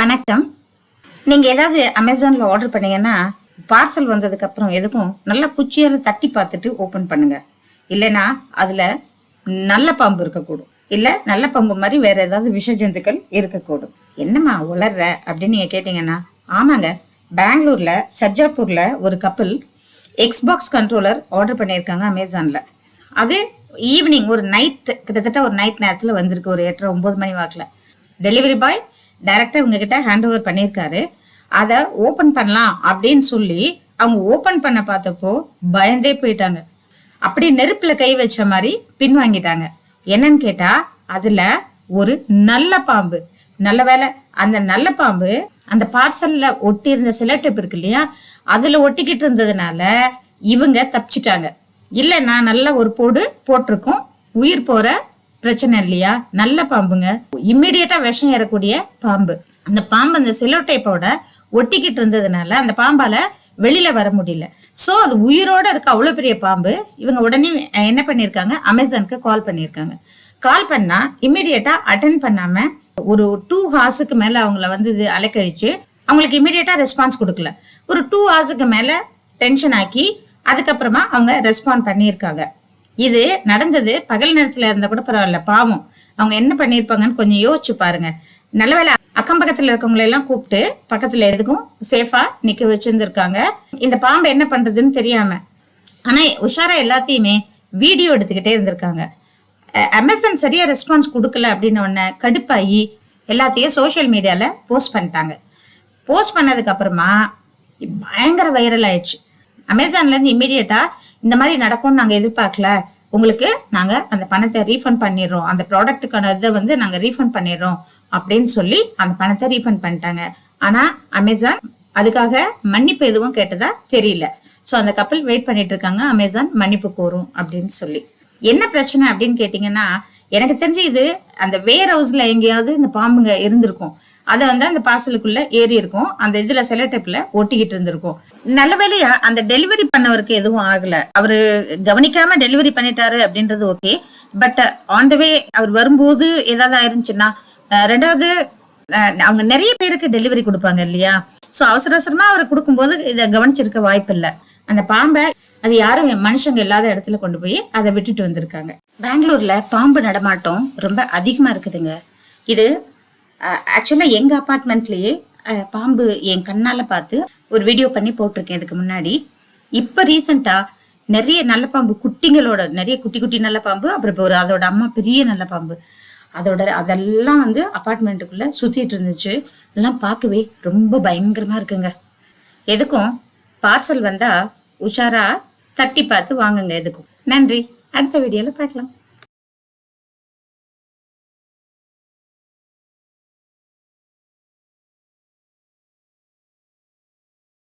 வணக்கம். நீங்கள் ஏதாவது அமேசானில் ஆர்டர் பண்ணீங்கன்னா பார்சல் வந்ததுக்கப்புறம் எதுக்கும் நல்லா குச்சியால் தட்டி பார்த்துட்டு ஓப்பன் பண்ணுங்க. இல்லைன்னா அதில் நல்ல பாம்பு இருக்கக்கூடும். இல்லை நல்ல பாம்பு மாதிரி வேற ஏதாவது விஷ ஜந்துக்கள் இருக்கக்கூடும். என்னம்மா உளர்ற? அப்படின்னு நீங்கள் கேட்டிங்கன்னா ஆமாங்க. பெங்களூரில் சர்ஜாப்பூரில் ஒரு கப்பல் எக்ஸ்பாக்ஸ் கண்ட்ரோலர் ஆர்டர் பண்ணியிருக்காங்க அமேசானில். அது ஈவினிங் ஒரு நைட் கிட்டத்தட்ட ஒரு நைட் நேரத்தில் வந்திருக்கு ஒரு எட்டரை ஒம்பது மணி வாக்கில். டெலிவரி பாய் டைரக்டாக இவங்ககிட்ட ஹேண்ட் ஓவர் பண்ணியிருக்காரு அதை ஓப்பன் பண்ணலாம் அப்படின்னு சொல்லி அவங்க ஓப்பன் பண்ண பார்த்தப்போ பயந்தே போயிட்டாங்க. அப்படி நெருப்பில் கை வச்ச மாதிரி பின்வாங்கிட்டாங்க என்னன்னு கேட்டா அதுல ஒரு நல்ல பாம்பு. நல்ல வேலை அந்த நல்ல பாம்பு அந்த பார்சல்ல ஒட்டி இருந்த சிலட்டப் இருக்கு இல்லையா? அதுல ஒட்டிக்கிட்டு இருந்ததுனால இவங்க தப்பிச்சிட்டாங்க. இல்லைன்னா நல்ல ஒரு போடு போட்டிருக்கோம். உயிர் போற பிரச்சனை இல்லையா? நல்ல பாம்புங்க. இம்மிடியட்டா விஷம் ஏறக்கூடிய பாம்பு. அந்த பாம்பு அந்த செலோடைப்போட ஒட்டிக்கிட்டு இருந்ததுனால அந்த பாம்பால வெளியில வர முடியல. சோ அது உயிரோட இருக்க அவ்வளவு பெரிய பாம்பு. இவங்க உடனே என்ன பண்ணிருக்காங்க அமேசானுக்கு கால் பண்ணிருக்காங்க கால் பண்ணா இம்மிடியட்டா அட்டன் பண்ணாம ஒரு டூ ஹார்ஸுக்கு மேல அவங்கள வந்து இது அலைக்கழிச்சு அவங்களுக்கு இம்மிடியட்டா ரெஸ்பான்ஸ் கொடுக்கல. ஒரு டூ ஹார்ஸுக்கு மேல டென்ஷன் ஆக்கி அதுக்கப்புறமா அவங்க ரெஸ்பாண்ட் பண்ணியிருக்காங்க. இது நடந்தது பகல் நேரத்துல இருந்தா கூட பரவாயில்ல பாவம். அவங்க என்ன பண்ணியிருப்பாங்கன்னு கொஞ்சம் யோசிச்சு பாருங்க. நல்லவேளை அக்கம் பக்கத்துல இருக்கவங்களை எல்லாம் கூப்பிட்டு பக்கத்துல எதுக்கும் சேஃபா நிக்க வச்சிருந்துருக்காங்க. இந்த பாம்பு என்ன பண்றதுன்னு தெரியாம. ஆனா உஷாரா எல்லாத்தையுமே வீடியோ எடுத்துக்கிட்டே இருந்திருக்காங்க. அமேசான் சரியா ரெஸ்பான்ஸ் கொடுக்கல அப்படின்னு ஒன்ன கடுப்பாகி எல்லாத்தையும் சோஷியல் மீடியால போஸ்ட் பண்ணிட்டாங்க. போஸ்ட் பண்ணதுக்கு அப்புறமா பயங்கர வைரல் ஆயிடுச்சு. அமேசான்ல இருந்து இமீடியட்டா இந்த மாதிரி நடக்கும்னு நாங்க எதிர்பார்க்கல. உங்களுக்கு நாங்க அந்த பணத்தை ரீஃபண்ட் பண்ணிடுறோம். அந்த ப்ராடக்ட்டுக்கான இதை வந்து நாங்க ரீஃபண்ட் பண்ணிடுறோம் அப்படின்னு சொல்லி அந்த பணத்தை ரீஃபண்ட் பண்ணிட்டாங்க. ஆனா அமேசான் அதுக்காக மன்னிப்பு எதுவும் கேட்டதா தெரியல. ஸோ அந்த கப்பல் வெயிட் பண்ணிட்டு இருக்காங்க. அமேசான் மன்னிப்பு கோரும் அப்படின்னு சொல்லி. என்ன பிரச்சனை அப்படின்னு கேட்டிங்கன்னா எனக்கு தெரிஞ்சு இது அந்த வேர் ஹவுஸ்ல எங்கேயாவது இந்த பாம்புங்க இருந்திருக்கும். அதை வந்து அந்த பார்சலுக்குள்ள ஏறி இருக்கும். அந்த இதுல செலோடேப்ல ஒட்டிக்கிட்டு இருந்திருக்கும். நல்ல வேலையா அந்த டெலிவரி பண்ணவருக்கு எதுவும் ஆகல. அவரு கவனிக்காம டெலிவரி பண்ணிட்டாரு அப்படின்றது okay but on the way அவர் வரும்போது ஏதாவது ஆயிருந்துச்சுன்னா ரெண்டாவது அவங்க நிறைய பேருக்கு டெலிவரி கொடுப்பாங்க இல்லையா? சோ அவசர அவசரமா அவர் கொடுக்கும்போது இதை கவனிச்சிருக்க வாய்ப்பு இல்லை அந்த பாம்பை அது யாரும் மனுஷங்க இல்லாத இடத்துல கொண்டு போய் அதை விட்டுட்டு வந்திருக்காங்க. பெங்களூர்ல பாம்பு நடமாட்டம் ரொம்ப அதிகமா இருக்குதுங்க. இது ஆக்சுவலாக எங்கள் அப்பார்ட்மெண்ட்லேயே பாம்பு என் கண்ணால் பார்த்து ஒரு வீடியோ பண்ணி போட்டிருக்கேன் இதுக்கு முன்னாடி. இப்போ ரீசெண்டா நிறைய நல்ல பாம்பு குட்டிங்களோட நிறைய குட்டி குட்டி நல்ல பாம்பு அப்புறம் ஒரு அதோட அம்மா பெரிய நல்ல பாம்பு. அதோட அதெல்லாம் வந்து அப்பார்ட்மெண்ட்டுக்குள்ளே சுற்றிட்டு இருந்துச்சு. எல்லாம் பார்க்கவே ரொம்ப பயங்கரமாக இருக்குங்க. எதுக்கும்? பார்சல் வந்தால் உஷாராக தட்டி பார்த்து வாங்குங்க எதுக்கும். நன்றி. அடுத்த வீடியோவில் பார்க்கலாம்.